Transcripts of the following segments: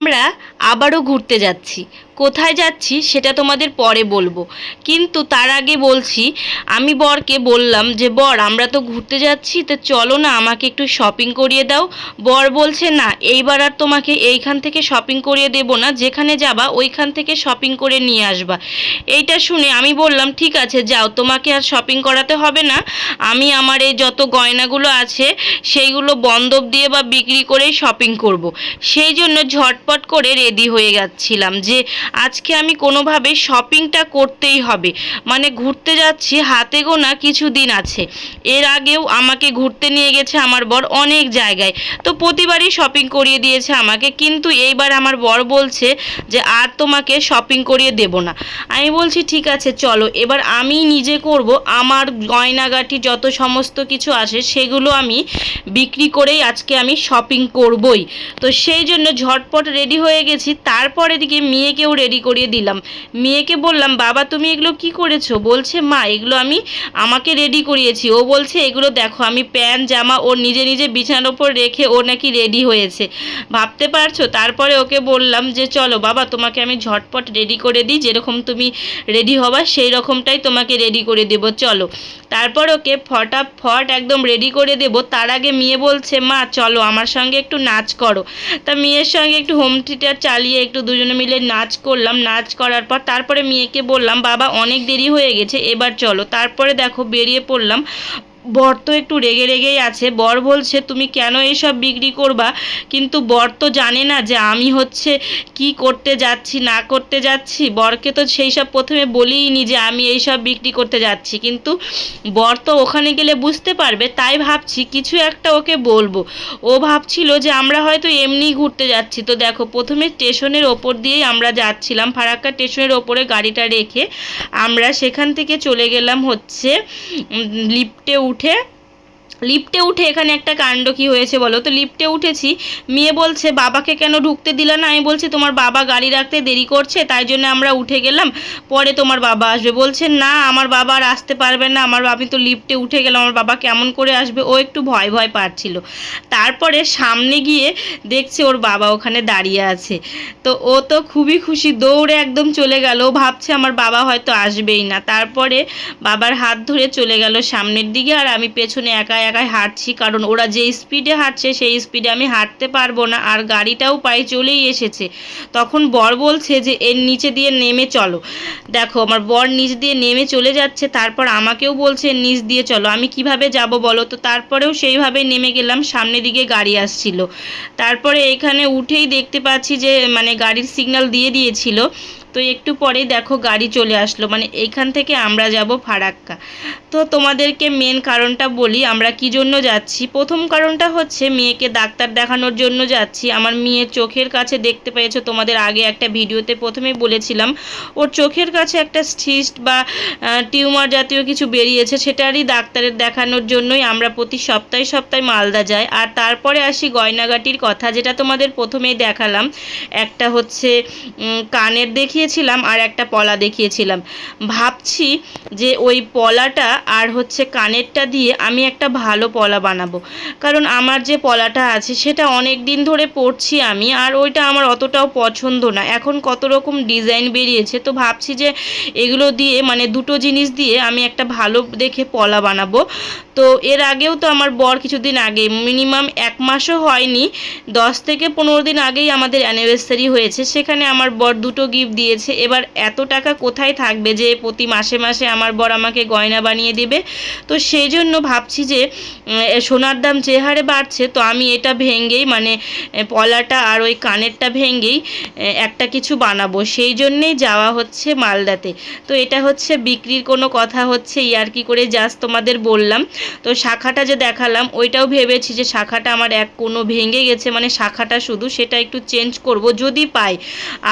আমরা আবারও ঘুরতে যাচ্ছি। কোথায় যাচ্ছি সেটা তোমাদের পরে বলব। কিন্তু তার আগে বলছি, আমি বরকে বললাম যে, বর, আমরা তো ঘুরতে যাচ্ছি, তো চলো না, আমাকে একটু শপিং করিয়ে দাও। বর বলছে, না, এইবার আর তোমাকে এইখান থেকে শপিং করিয়ে দেবো না, যেখানে যাবা, ওইখান থেকে শপিং করে নিয়ে আসবা। এইটা শুনে আমি বললাম, ঠিক আছে, যাও, তোমাকে আর শপিং করাতে হবে না। আমি আমার এই যত গয়নাগুলো আছে, সেইগুলো বন্ধক দিয়ে বা বিক্রি করেই শপিং করব। সেই জন্য ঝটপট করে রেডি হয়ে যাচ্ছিলাম যে আজকে আমি কোনোভাবে শপিংটা করতেই হবে। মানে ঘুরতে যাচ্ছি, হাতে গোনা কিছু দিন আছে। এর আগেও আমাকে ঘুরতে নিয়ে গেছে আমার বর অনেক জায়গায়। তো প্রতিবারই শপিং করিয়ে দিয়েছে আমাকে, কিন্তু এইবার আমার বর বলছে যে, আর তোমাকে শপিং করিয়ে দেব না। আমি বলছি, ঠিক আছে, চলো। এবার আমি নিজে করব, আমার গয়নাগাটি যত সমস্ত কিছু আসে সেগুলো আমি বিক্রি করেই আজকে আমি শপিং করবই। তো সেই জন্য ঝটপট রেডি হয়ে গেছি, তারপর এদিকে মেয়েকেও রেডি করিয়ে দিলাম। মেয়েকে বললাম, বাবা, তুমি এগুলো কি করেছ? বলছে, মা, এগুলো আমি আমাকে রেডি করিয়েছি। ও বলছে, এগুলো দেখো, আমি প্যান্ট, জামা ওর নিজে নিজে বিছানার ওপর রেখে ও নাকি রেডি হয়েছে। ভাবতে পারছ? তারপরে ওকে বললাম যে, চলো বাবা, তোমাকে আমি ঝটপট রেডি করে দিই, যেরকম তুমি রেডি হবা, সেই রকমটাই তোমাকে রেডি করে দেবো, চলো। তারপর ওকে ফটাফট একদম রেডি করে দেবো। তার আগে মেয়ে বলছে, মা, চলো আমার সঙ্গে একটু নাচ করো। তা মেয়ের সঙ্গে একটু হোম থিয়েটার চালিয়ে একটু দুজনে মিলে নাচ করলাম। নাচ করার পর তারপরে মেয়েকে বললাম, বাবা, অনেক দেরি হয়ে গেছে, এবার চলো। তারপরে দেখো বেরিয়ে পড়লাম। বর তো একটু রেগে রেগেই আছে। বর বলছে, তুমি কেন এইসব বিক্রি করবা? কিন্তু বর তো জানে না যে আমি হচ্ছে কি করতে যাচ্ছি, না করতে যাচ্ছি। বরকে তো সেই সব প্রথমে বলিনি যে আমি এইসব বিক্রি করতে যাচ্ছি। কিন্তু বর তো ওখানে গেলে বুঝতে পারবে, তাই ভাবছি কিছু একটা ওকে বলব। ও ভাবছিল যে আমরা হয়তো এমনি ঘুরতে যাচ্ছি। তো দেখো, প্রথমে স্টেশনের ওপর দিয়েই আমরা যাচ্ছিলাম। ফারাক্কা স্টেশনের ওপরে গাড়িটা রেখে আমরা সেখান থেকে চলে গেলাম হচ্ছে লিফটে উঠে। উঠে লিফটে উঠে এখানে একটা কাণ্ড কি হয়েছে বলো? তো লিফটে উঠেছি, মেয়ে বলছে, বাবাকে কেন ঢুকতে দিলে না? আমি বলছি, তোমার বাবা গাড়ি রাখতে দেরি করছে, তাই জন্য আমরা উঠে গেলাম, পরে তোমার বাবা আসবে। বলছে, না, আমার বাবা আর আসতে পারবে না, আমার আমি তো লিফটে উঠে গেলাম, আমার বাবা কেমন করে আসবে? ও একটু ভয় ভয় পাচ্ছিল। তারপরে সামনে গিয়ে দেখছে ওর বাবা ওখানে দাঁড়িয়ে আছে। তো ও তো খুবই খুশি, দৌড়ে একদম চলে গেল। ও ভাবছে, আমার বাবা হয়তো আসবেই না। তারপরে বাবার হাত ধরে চলে গেল সামনের দিকে, আর আমি পেছনে একা একাই হাঁটছি, কারণ ওরা যে স্পিডে হাঁটছে, সেই স্পিডে আমি হাঁটতে পারব না, আর গাড়িটাও প্রায় চলেই এসেছে। তখন বর বলছে যে, এর নিচে দিয়ে নেমে চলো। দেখো, আমার বর নিচ দিয়ে নেমে চলে যাচ্ছে, তারপর আমাকেও বলছে, নিচ দিয়ে চলো। আমি কীভাবে যাব বলো তো? তারপরেও সেইভাবে নেমে গেলাম, সামনের দিকে গাড়ি আসছিল। তারপরে এখানে উঠেই দেখতে পাচ্ছি যে মানে গাড়ির সিগন্যাল দিয়ে দিয়েছিল। তো একটু পরেই দেখো গাড়ি চলে আসলো। মানে এইখান থেকে আমরা যাব ফারাক্কা। তো তোমাদেরকে মেন কারণটা বলি, আমরা কি জন্য যাচ্ছি? প্রথম কারণটা হচ্ছে মেয়েকে ডাক্তার দেখানোর জন্য যাচ্ছি। আমার মেয়ের চোখের কাছে দেখতে পেয়েছ, তোমাদের আগে একটা ভিডিওতে প্রথমেই বলেছিলাম, ওর চোখের কাছে একটা সিস্ট বা টিউমার জাতীয় কিছু বেরিয়েছে, সেটারই ডাক্তারের দেখানোর জন্যই আমরা প্রতি সপ্তাহে সপ্তাহে মালদা যাই। আর তারপরে আসি গয়নাগাটির কথা, যেটা তোমাদের প্রথমেই দেখালাম। একটা হচ্ছে কানের কানের দেখিয়েছিলাম আর একটা পলা দেখিয়েছিলাম। ভাবছি যে ওই পলাটা আর হচ্ছে কানেরটা দিয়ে আমি একটা ভালো পলা বানাবো। কারণ আমার যে পলাটা আছে সেটা অনেক দিন ধরে পরছি আমি আর ওইটা আমার অতটাও পছন্দ না। এখন কত রকম ডিজাইন বেরিয়েছে তো ভাবছি যে এগুলো দিয়ে মানে দুটো জিনিস দিয়ে আমি একটা ভালো দেখে পলা বানাবো। তো এর আগেও তো আমার বর কিছুদিন আগে, মিনিমাম এক মাসও হয়নি, দশ থেকে পনেরো দিন আগেই আমাদের অ্যানিভার্সারি হয়েছে। সেখানে আমার বর দুটো গিফট দিয়েছে। এবার এত টাকা কোথায় থাকবে যে প্রতি মাসে মাসে আমার বর আমাকে গয়না বানিয়ে দেবে? তো সেই জন্য ভাবছি যে সোনার দাম যে হারে বাড়ছে, তো আমি এটা ভেঙ্গেই মানে পলাটা আর ওই কানেরটা ভেঙ্গেই একটা কিছু বানাবো। সেই জন্যেই যাওয়া হচ্ছে মালদাতে। তো এটা হচ্ছে বিক্রির কোনো কথা হচ্ছে ইয়ার কি করে জাস্ট তোমাদের বললাম। তো শাখাটা যে দেখালাম, ওইটাও ভেবেছি যে শাখাটা আমার এক কোনো ভেঙে গেছে মানে শাখাটা শুধু সেটা একটু চেঞ্জ করব যদি পাই।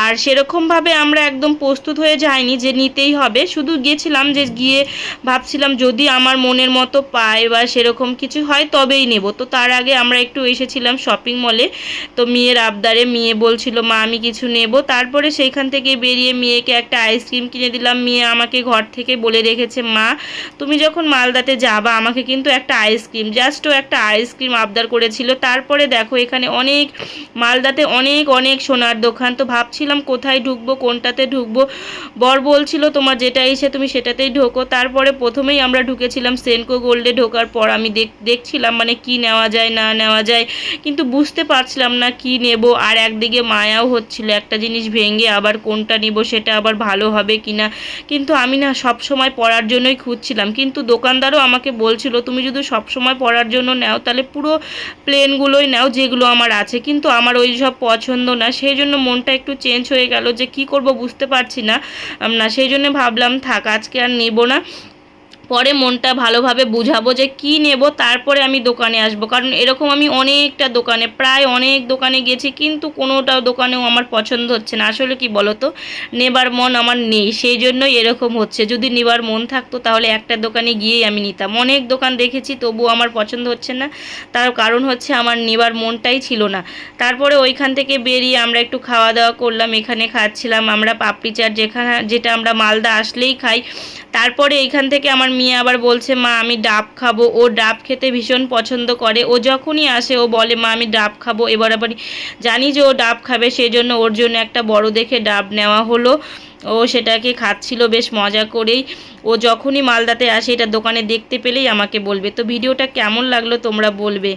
আর সেরকমভাবে আমরা একদম প্রস্তুত হয়ে যাইনি যে নিতেই হবে। শুধু গেছিলাম যে গিয়ে ভাবছিলাম যদি আমার মনের মতো পায় বা সেরকম কিছু হয় তবেই নেব। তো তার আগে আমরা একটু এসেছিলাম শপিং মলে তো মেয়ের আবদারে মেয়ে বলছিল, মা, আমি কিছু নেব। তারপরে সেইখান থেকে বেরিয়ে মেয়েকে একটা আইসক্রিম কিনে দিলাম। মেয়ে আমাকে ঘর থেকে বলে রেখেছে, মা, তুমি যখন মালদাতে যাবা, আমাকে কিন্তু একটা আইসক্রিম জাস্ট ও একটা আইসক্রিম আবদার করেছিল। তারপরে দেখো এখানে অনেক, মালদাতে অনেক অনেক সোনার দোকান। তো ভাবছিলাম কোথায় ঢুকবো কোনটাতে ঢুকবো। বর বলছিল, তোমার যেটা এসে তুমি সেটাতেই ঢোকো। তারপরে প্রথমেই আমরা ঢুকেছিলাম সেনকো গোল্ডে ঢোকার পর। আমি দেখ, দেখছিলাম মানে কি নেওয়া যায়, না নেওয়া যায়, কিন্তু বুঝতে পারছিলাম না কি নেব। আর একদিকে মায়াও হচ্ছিল, একটা জিনিস ভেঙে আবার কোনটা নিব, সেটা আবার ভালো হবে কি না? কিন্তু আমি না সব সময় পরার জন্যই খুঁজছিলাম। কিন্তু দোকানদারও আমাকে বলছিল, তুমি যদি সব সময় পরার জন্য নাও, তাহলে পুরো প্লেনগুলোই নাও যেগুলো আমার আছে। কিন্তু আমার ওই সব পছন্দ না। সেই জন্য মনটা একটু চেঞ্জ হয়ে গেল যে কি করব বুঝতে পারছি না না সেই জন্য ভাবলাম থাক আজকে আর নেব না। পরে মনটা ভালোভাবে বুঝাবো যে কি নেব, তারপরে আমি দোকানে আসব। কারণ এরকম আমি অনেকটা দোকানে, প্রায় অনেক দোকানে গেছি, কিন্তু কোনোটা দোকানেও আমার পছন্দ হচ্ছে না। আসলে কি বলো তো নেবার মন আমার নেই সেই জন্যই এরকম হচ্ছে। যদি নেবার মন থাকতো, তাহলে একটা দোকানে গিয়েই আমি নিতাম। অনেক দোকান দেখেছি, তবুও আমার পছন্দ হচ্ছে না। তার কারণ হচ্ছে আমার নেবার মনটাই ছিল না। তারপরে ওইখান থেকে বেরিয়ে আমরা একটু খাওয়া দাওয়া করলাম, এখানে খাচ্ছিলাম। আমরা পাপড়ি চাট যেখানে, যেটা আমরা মালদা আসলেই খাই। তারপরে এইখান থেকে আমার মেয়ে আবার বলছে, মা, আমি ডাব খাব। ও ডাব খেতে ভীষণ পছন্দ করে। ও যখনই আসে, ও বলে, মা, আমি ডাব খাব। এবার আবার জানি যে ও ডাব খাবে সেই জন্য ওর জন্য একটা বড় দেখে ডাব নেওয়া হলো। ও সেটাকে খাচ্ছিল বেশ মজা করেই। ও যখনই মালদাতে আসে, এটা দোকানে দেখতে পেলেই আমাকে বলবে। তো ভিডিওটা কেমন লাগল তোমরা বলবে?